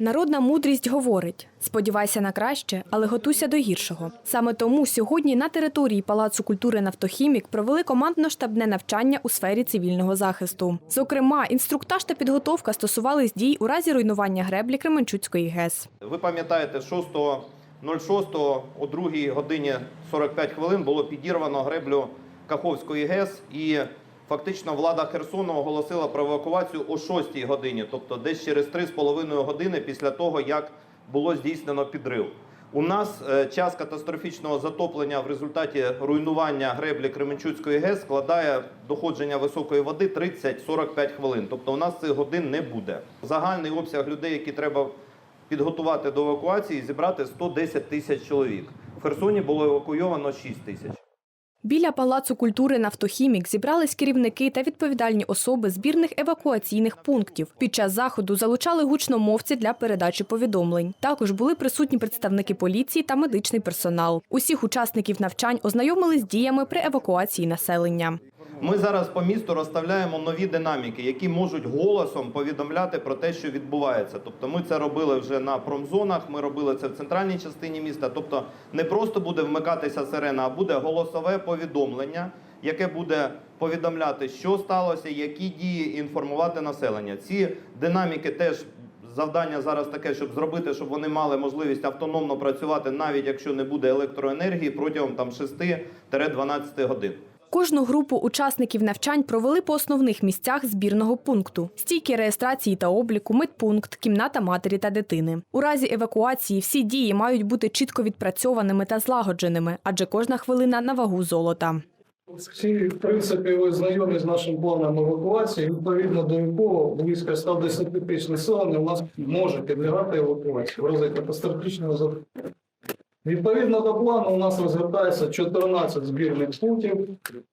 Народна мудрість говорить: сподівайся на краще, але готуйся до гіршого. Саме тому сьогодні на території Палацу культури Нафтохімік провели командно-штабне навчання у сфері цивільного захисту. Зокрема, інструктаж та підготовка стосувались дій у разі руйнування греблі Кременчуцької ГЕС. Ви пам'ятаєте, 6.06 о 2 годині 45 хвилин було підірвано греблю Каховської ГЕС і фактично влада Херсону оголосила про евакуацію о 6 годині, тобто десь через 3,5 години після того, як було здійснено підрив. У нас е, час катастрофічного затоплення в результаті руйнування греблі Кременчуцької ГЕС складає доходження високої води 30-45 хвилин. Тобто у нас цих годин не буде. Загальний обсяг людей, які треба підготувати до евакуації, зібрати 110 тисяч чоловік. В Херсоні було евакуйовано 6 тисяч. Біля Палацу культури Нафтохімік зібрались керівники та відповідальні особи збірних евакуаційних пунктів. Під час заходу залучали гучномовці для передачі повідомлень. Також були присутні представники поліції та медичний персонал. Усіх учасників навчань ознайомили з діями при евакуації населення. Ми зараз по місту розставляємо нові динаміки, які можуть голосом повідомляти про те, що відбувається. Тобто, ми це робили вже на промзонах, ми робили це в центральній частині міста. Тобто, не просто буде вмикатися сирена, а буде голосове повідомлення, яке буде повідомляти, що сталося, які дії інформувати населення. Ці динаміки теж. Завдання зараз таке, щоб зробити, щоб вони мали можливість автономно працювати, навіть якщо не буде електроенергії протягом там 6-12 годин. Кожну групу учасників навчань провели по основних місцях збірного пункту: стійки реєстрації та обліку, медпункт, кімната матері та дитини. У разі евакуації всі дії мають бути чітко відпрацьованими та злагодженими, адже кожна хвилина на вагу золота. Всі, в принципі, ви знайомі з нашим планом евакуації, відповідно до якого близько 110 тисяч населення у нас може підлягати евакуації в разі катастрофічного. Відповідно до плану, у нас розгортається 14 збірних пунктів.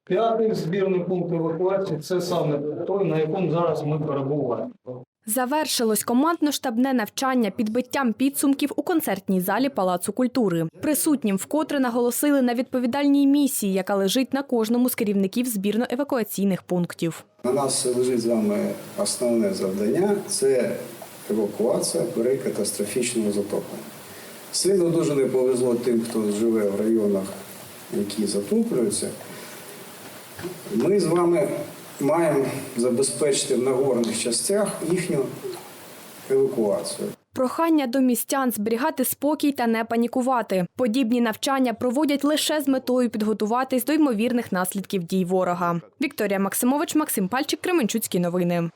П'ятий збірний пункт евакуації це саме той, на якому зараз ми перебуваємо. Завершилось командно-штабне навчання підбиттям підсумків у концертній залі Палацу культури. Присутнім вкотре наголосили на відповідальній місії, яка лежить на кожному з керівників збірно-евакуаційних пунктів. На нас лежить з вами основне завдання це евакуація при катастрофічному затопленні. Сильно дуже не повезло тим, хто живе в районах, які затоплюються. Ми з вами маємо забезпечити в нагорних частях їхню евакуацію. Прохання до містян зберігати спокій та не панікувати. Подібні навчання проводять лише з метою підготуватись до ймовірних наслідків дій ворога. Вікторія Максимович, Максим Пальчик, Кременчуцькі новини.